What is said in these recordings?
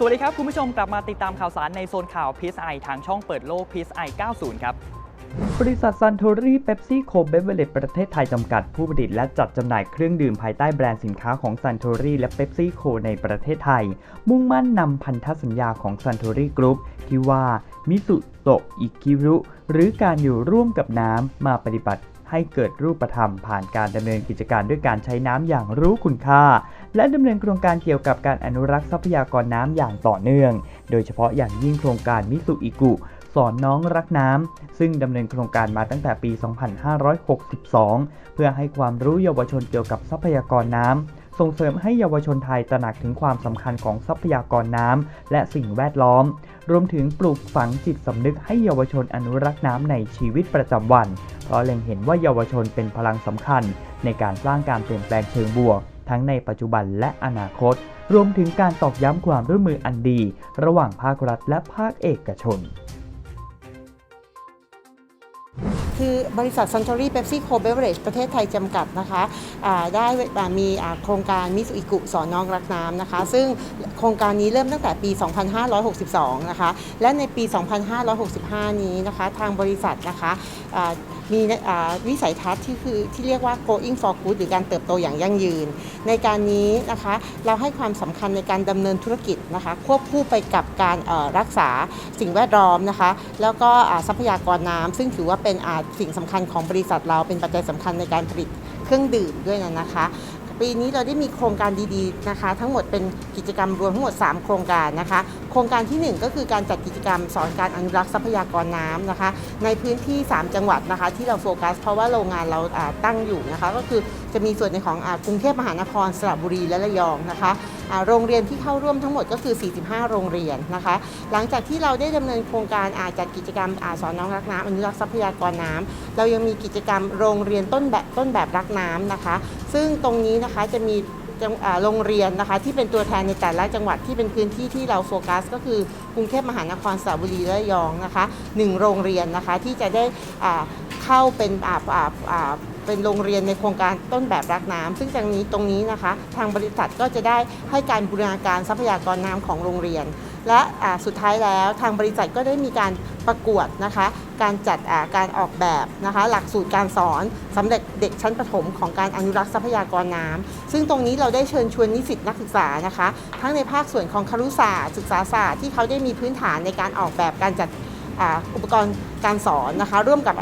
สวัสดีครับ คุณผู้ชมกลับมาติดตามข่าวสารในโซนข่าว PSI ทางช่องเปิดโลก PSI 90 ครับบริษัทซันโทรีเ e ปซี่โคเบเวเลตประเทศไทยจำกัดผู้ผลิตและจัดจำหน่ายเครื่องดื่มภายใต้แบรนด์สินค้าของซันโทรีและเ e ปซี่โคในประเทศไทย มุ่งมั่นนำพันธสัญญาของซันโทรีกรุ๊ปที่ว่ามิสุโตะอิกิรุหรือการอยู่ร่วมกับน้ำมาปฏิบัติ ให้เกิดรูปธรรมผ่านการดำเนินกิจการด้วยการใช้น้ำอย่างรู้คุณค่า และดำเนินโครงการเกี่ยวกับการอนุรักษ์ทรัพยากรน้ำอย่างต่อเนื่อง โดยเฉพาะอย่างยิ่งโครงการมิสุอิกุสอนน้องรักน้ำ ซึ่งดำเนินโครงการมาตั้งแต่ปี 2562 เพื่อให้ความรู้เยาวชนเกี่ยวกับทรัพยากรน้ำ ส่งเสริมให้เยาวชนไทยตระหนักถึงความสำคัญของทรัพยากรน้ำและสิ่งแวดล้อม รวมถึงปลูกฝังจิตสำนึกให้เยาวชนอนุรักษ์น้ำในชีวิตประจำวัน เพราะเล็งเห็นว่าเยาวชนเป็นพลังสำคัญ ในการสร้างการเปลี่ยนแปลงเชิงบวก ทั้งในปัจจุบันและอนาคต รวมถึงการตอกย้ำความร่วมมืออันดี ระหว่างภาครัฐและภาคเอกชน คือบริษัท Suntory Pepsi Co Beverage ประเทศไทยจำกัดนะคะได้มีโครงการมิสุอิกุสอนน้องรักน้ำนะคะ ซึ่งโครงการนี้เริ่มตั้งแต่ปี 2562 นะคะ และในปี 2565 นี้นะคะ ทางบริษัทนะคะมีวิสัยทัศน์ที่คือที่เรียกว่า going for good หรือการเติบโตอย่างยั่งยืน ในการนี้นะคะเราให้ความสำคัญในการดำเนินธุรกิจนะคะควบคู่ไปกับการรักษาสิ่งแวดล้อมนะคะ แล้วก็ทรัพยากรน้ำซึ่งถือว่าเป็นสิ่งสำคัญของบริษัทเราเป็นปัจจัยสำคัญในการผลิตเครื่องดื่มด้วยนะนะคะปีนี้เราได้มีโครงการดีๆนะคะ ทั้งหมดเป็นกิจกรรมรวมทั้งหมด 3 โครงการนะคะ โครงการทีหนึ่1 ก็คือการจัดกิจกรรมสอนการอนุรักษ์ทรัพยากรน้ำนะคะ ในพื้นที่ 3 จังหวัดนะคะ ที่เราโฟกัส เพราะว่าโรงงานเราตั้งอยู่นะคะ ก็คือจะมีส่วนในของอกรุงเทพมหานครสระบุรีและระยองนะคะโรงเรียนที่เข้าร่วมทั้งหมดก็คือ 45 โรงเรียนนะคะ หลังจากที่เราได้ดำเนินโครงการอาจัดกิจกรรมอาสอนน้องรักน้ำอนุรักษ์ทรัพยากรน้ำเรายังมีกิจกรรมโรงเรียนต้นแบบต้นแบบรักน้ำนะคะ ซึ่งตรงนี้นะคะจะมีโรงเรียนนะคะที่เป็นตัวแทนในแต่ละจังหวัดที่เป็นพื้นที่ที่เราโฟกัส ก็คือกรุงเทพมหานครสระบุรีและระยองนะคะหนึ่งโรงเรียนนะคะที่จะได้เข้าเป็นอ่าอ่าอ่า เป็นโรงเรียนในโครงการต้นแบบรักน้ำซึ่งตรงนี้ตรงนี้นะคะ ทางบริษัทก็จะได้ให้การบูรณาการทรัพยากรน้ำของโรงเรียน และสุดท้ายแล้วทางบริษัทก็ได้มีการประกวดนะคะ การจัดการออกแบบนะคะหลักสูตรการสอนสำหรับเด็กชั้นประถมของการอนุรักษ์ทรัพยากรน้ำซึ่งตรงนี้เราได้เชิญชวนนิสิตนักศึกษานะคะ ทั้งในภาคส่วนของครุศาสตร์ศึกษาศาสตร์ที่เขาได้มีพื้นฐานในการออกแบบการจัดอุปกรณ์การสอนนะคะ ร่วมกับ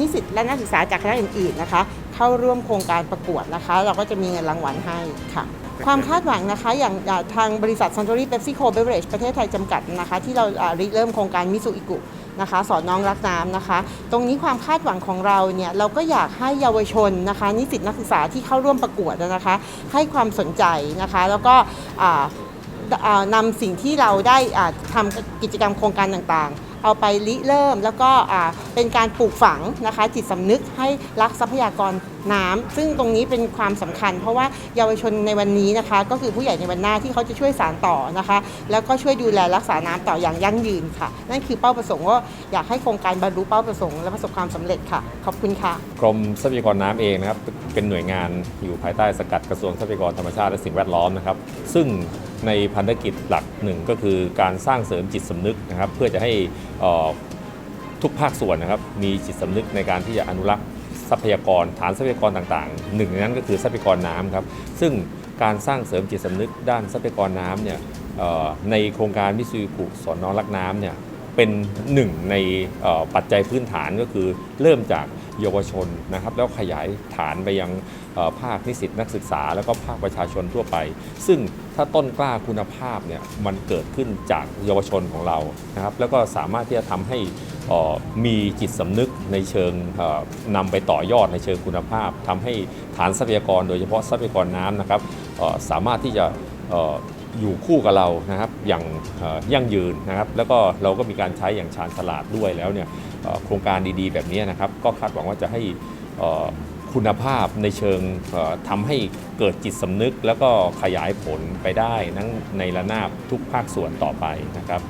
นิสิตและนักศึกษาจากคณะอื่นๆนะคะ เข้าร่วมโครงการประกวดนะคะ เราก็จะมีเงินรางวัลให้ค่ะ ความคาดหวังนะคะ อย่างอ่าทางบริษัท Suntory Pepsi Co Beverage ประเทศไทยจำกัดนะคะ ที่เราอ่าริเริ่มโครงการมิสุอิกุนะคะสอนน้องรักน้ำนะคะ ตรงนี้ความคาดหวังของเราเนี่ยเราก็อยากให้เยาวชนนะคะ นิสิตนักศึกษาที่เข้าร่วมประกวดนะคะ ให้ความสนใจนะคะ แล้วก็อ่าอ่านำสิ่งที่เราได้อ่าทำกิจกรรมโครงการต่างๆ เอาไปริเริ่ม แล้วก็เป็นการปลูกฝังนะคะจิตสำนึกให้รักทรัพยากรน้ำซึ่งตรงนี้เป็นความสำคัญ เพราะว่าเยาวชนในวันนี้นะคะ ก็คือผู้ใหญ่ในวันหน้าที่เขาจะช่วยสานต่อนะคะ แล้วก็ช่วยดูแลรักษาน้ำต่ออย่างยั่งยืนค่ะ นั่นคือเป้าประสงค์ว่าอยากให้โครงการบรรลุเป้าประสงค์และประสบความสำเร็จค่ะ ขอบคุณค่ะ กรมทรัพยากรน้ำเองนะครับเป็นหน่วยงานอยู่ภายใต้สกัดกระทรวงทรัพยากรธรรมชาติและสิ่งแวดล้อมนะครับ ซึ่ง ในพันธกิจหลักหนึ่งก็คือการสร้างเสริมจิตสำนึกนะครับ เพื่อจะให้ทุกภาคส่วนนะครับ มีจิตสำนึกในการที่จะอนุรักษ์ทรัพยากรฐานทรัพยากรต่างๆ หนึ่งในนั้นก็คือทรัพยากรน้ำครับ ซึ่งการสร้างเสริมจิตสำนึกด้านทรัพยากรน้ำเนี่ยในโครงการมิซูกุสอนน้องรักน้ำเนี่ย เป็นหนึ่งในปัจจัยพื้นฐานก็คือเริ่มจากเยาวชนนะครับแล้วขยายฐานไปยังภาคนิสิตนักศึกษา แล้วก็ภาคประชาชนทั่วไป ซึ่งถ้าต้นกล้าคุณภาพเนี่ยมันเกิดขึ้นจากเยาวชนของเรานะครับแล้วก็สามารถที่จะทำให้มีจิตสำนึกในเชิงเอ่อนำไปต่อยอดในเชิงคุณภาพทำให้ฐานทรัพยากรโดยเฉพาะทรัพยากรน้ำนะครับสามารถที่จะ อยู่คู่กับเรานะครับอย่างยั่งยืนนะครับ แล้วก็เราก็มีการใช้อย่างชาญฉลาดด้วยแล้วเนี่ยโครงการดีๆ แบบนี้นะครับ ก็คาดหวังว่าจะให้คุณภาพในเชิงเอ่อทำให้เกิดจิตสำนึก แล้วก็ขยายผลไปได้ทั้งในระนาบทุกภาคส่วนต่อไปนะครับ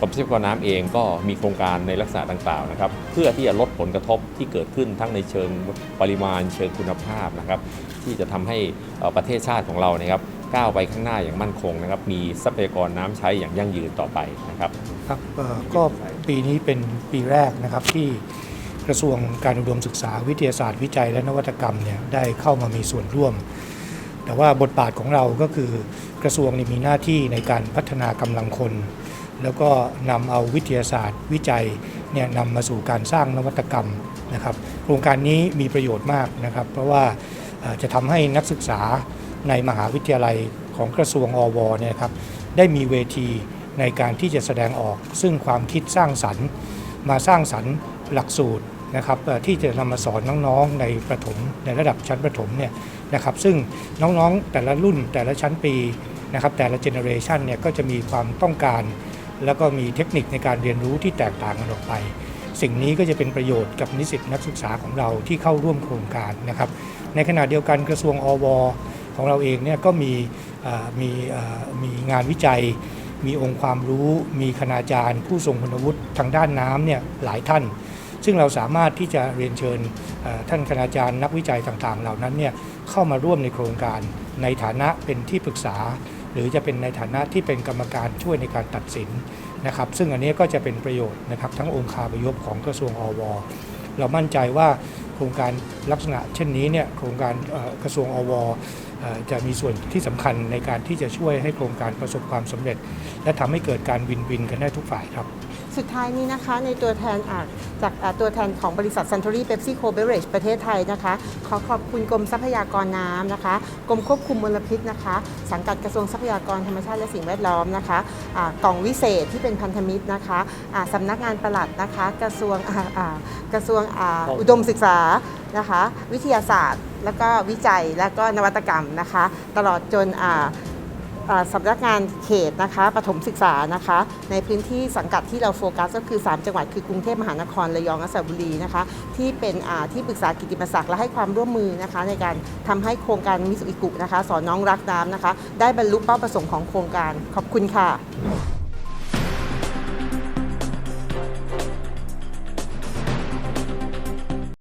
กรมทรัพยากรน้ำเองก็มีโครงการในลักษณะต่างๆนะครับ เพื่อที่จะลดผลกระทบที่เกิดขึ้นทั้งในเชิงปริมาณเชิงคุณภาพนะครับ ที่จะทำให้ประเทศชาติของเราเนี่ยครับ ก้าวไปข้างหน้าอย่างมั่นคงนะครับ มีทรัพยากรน้ำใช้อย่างยั่งยืนต่อไปนะครับครับก็ปีนี้เป็นปีแรกนะครับที่กระทรวงการอุดมศึกษาวิทยาศาสตร์วิจัยและนวัตกรรมเนี่ยได้เข้ามามีส่วนร่วม แต่ว่าบทบาทของเราก็คือกระทรวงมีหน้าที่ในการพัฒนากำลังคน แล้วก็นำเอาวิทยาศาสตร์วิจัยเนี่ยนำมาสู่การสร้างนวัตกรรมนะครับ โครงการนี้มีประโยชน์มากนะครับ เพราะว่าจะทำให้นักศึกษา ในมหาวิทยาลัยของกระทรวงอวเนี่ยครับได้มีเวทีในการที่จะแสดงออก ซึ่งความคิดสร้างสรรค์มาสร้างสรรค์หลักสูตรนะครับที่จะนำมาสอนน้องๆในประถมในระดับชั้นประถมเนี่ยนะครับซึ่งน้องๆแต่ละรุ่นแต่ละชั้นปีนะครับแต่ละเจเนอเรชันเนี่ยก็จะมีความต้องการ แล้วก็มีเทคนิคในการเรียนรู้ที่แตกต่างกันออกไป สิ่งนี้ก็จะเป็นประโยชน์กับนิสิตนักศึกษาของเราที่เข้าร่วมโครงการนะครับในขณะเดียวกันกระทรวงอว ของเราเองเนี่ยก็มีมีมีงานวิจัย มีองค์ความรู้ มีคณาจารย์ ผู้ทรงคุณวุฒิทางด้านน้ำเนี่ยหลายท่าน ซึ่งเราสามารถที่จะเรียนเชิญท่านคณาจารย์นักวิจัยต่างๆ เหล่านั้นเนี่ยเข้ามาร่วมในโครงการในฐานะเป็นที่ปรึกษา หรือจะเป็นในฐานะที่เป็นกรรมการช่วยในการตัดสินนะครับซึ่งอันนี้ก็จะเป็นประโยชน์นะครับทั้งองค์คาพยพของกระทรวงอว เรามั่นใจว่า โครงการลักษณะเช่นนี้เนี่ยโครงการกระทรวงอวจะมีส่วนที่สำคัญในการที่จะช่วยให้โครงการประสบความสำเร็จ และทำให้เกิดการวินวินกันได้ทุกฝ่ายครับ สุดท้ายนี้นะคะในตัวแทนอะจากอะตัวแทนของบริษัท Suntory Pepsi Co Beverage ประเทศไทยนะคะ ขอขอบคุณกรมทรัพยากรน้ำนะคะ กรมควบคุมมลพิษนะคะ สังกัดกระทรวงทรัพยากรธรรมชาติและสิ่งแวดล้อมนะคะอ่ากล่องวิเศษที่เป็นพันธมิตรนะคะอ่าสำนักงานปลัดนะคะ กระทรวงอ่าอ่ากระทรวงอ่าอุดมศึกษานะคะ วิทยาศาสตร์ แล้วก็วิจัยแล้วก็นวัตกรรมนะคะ ตลอดจนอ่าอ่า สำนักงานเขตนะคะปฐมศึกษานะคะ ในพื้นที่สังกัดที่เราโฟกัสก็คือ 3 จังหวัดคือกรุงเทพมหานครระยองและสระบุรีนะคะ ที่เป็นที่ปรึกษากิติมศักดิ์และให้ความร่วมมือนะคะ ในการทำให้โครงการมิสุอิกุนะคะ สอนน้องรักน้ำนะคะ ได้บรรลุเป้าประสงค์ของโครงการขอบคุณค่ะ